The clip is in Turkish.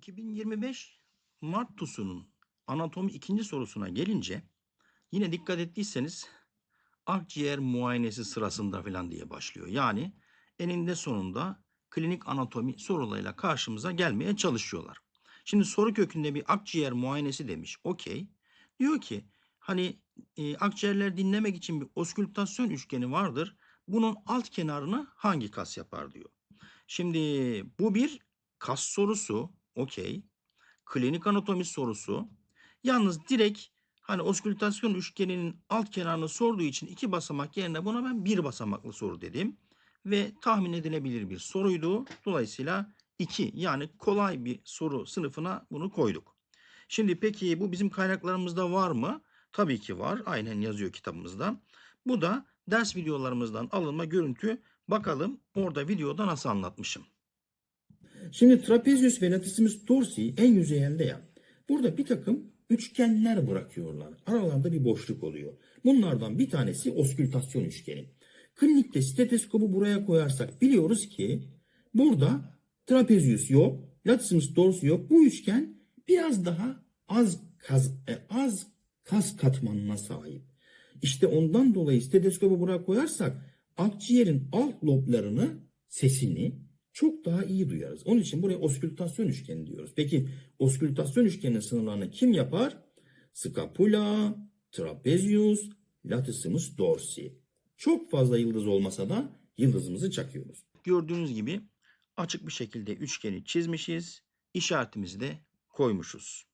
2025 Mart TUS'unun anatomi ikinci sorusuna gelince yine dikkat ettiyseniz akciğer muayenesi sırasında falan diye başlıyor. Yani eninde sonunda klinik anatomi sorularıyla karşımıza gelmeye çalışıyorlar. Şimdi soru kökünde bir akciğer muayenesi demiş. Okey. Diyor ki hani e, akciğerler dinlemek için bir oskültasyon üçgeni vardır. Bunun alt kenarını hangi kas yapar diyor. Şimdi bu bir kas sorusu. Okey. Klinik anatomi sorusu. Yalnız direkt hani oskültasyon üçgeninin alt kenarını sorduğu için iki basamak yerine buna ben bir basamaklı soru dedim. Ve tahmin edilebilir bir soruydu. Dolayısıyla 2 yani kolay bir soru sınıfına bunu koyduk. Şimdi peki bu bizim kaynaklarımızda var mı? Tabii ki var. Aynen yazıyor kitabımızda. Bu da ders videolarımızdan alınma görüntü. Bakalım orada videoda nasıl anlatmışım. Şimdi trapezius ve latissimus dorsi en yüzeyelde ya. Burada bir takım üçgenler bırakıyorlar. Aralarda bir boşluk oluyor. Bunlardan bir tanesi oskültasyon üçgeni. Klinikte stetoskopu buraya koyarsak biliyoruz ki burada trapezius yok, latissimus dorsi yok. Bu üçgen biraz daha az kas, e, az kas katmanına sahip. İşte ondan dolayı stetoskopu buraya koyarsak akciğerin alt loblarını, sesini çok daha iyi duyarız. Onun için buraya oskültasyon üçgeni diyoruz. Peki oskültasyon üçgeninin sınırlarını kim yapar? Scapula, trapezius, latissimus dorsi. Çok fazla yıldız olmasa da yıldızımızı çakıyoruz. Gördüğünüz gibi açık bir şekilde üçgeni çizmişiz. İşaretimizi de koymuşuz.